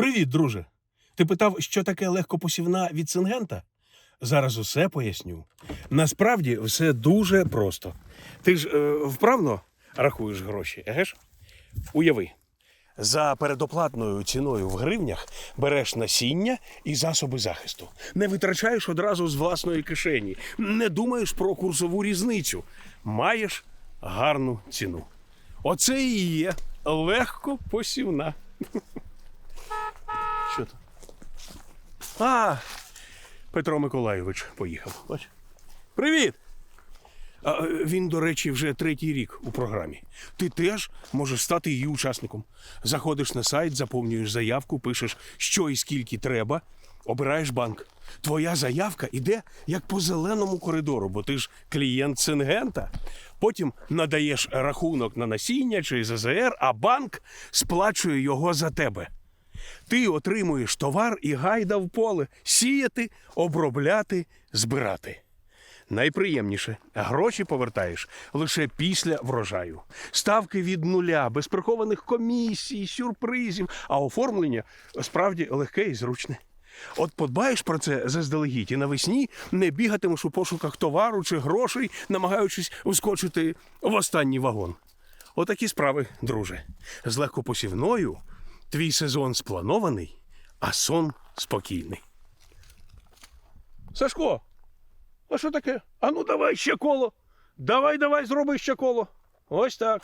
Привіт, друже. Ти питав, що таке легкопосівна від сингента? Зараз усе поясню. Насправді все дуже просто. Ти ж е, вправно рахуєш гроші, еге ж? Уяви. За передоплатною ціною в гривнях береш насіння і засоби захисту. Не витрачаєш одразу з власної кишені, не думаєш про курсову різницю. Маєш гарну ціну. Оце і є легко посівна. Що то? А, Петро Миколайович поїхав. Бач. Привіт! А, він, до речі, вже третій рік у програмі. Ти теж можеш стати її учасником. Заходиш на сайт, заповнюєш заявку, пишеш, що і скільки треба, обираєш банк. Твоя заявка іде як по зеленому коридору, бо ти ж клієнт Сингента. Потім надаєш рахунок на насіння чи ЗЗР, а банк сплачує його за тебе. Ти отримуєш товар і гайда в поле сіяти, обробляти, збирати. Найприємніше гроші повертаєш лише після врожаю. Ставки від нуля, без прихованих комісій, сюрпризів, а оформлення справді легке і зручне. От подбаєш про це заздалегідь і навесні не бігатимеш у пошуках товару чи грошей, намагаючись вскочити в останній вагон. Отакі справи, друже. З легкопосівною твій сезон спланований, а сон спокійний. Сашко, а що таке? А ну давай ще коло. Давай, давай, зроби ще коло. Ось так.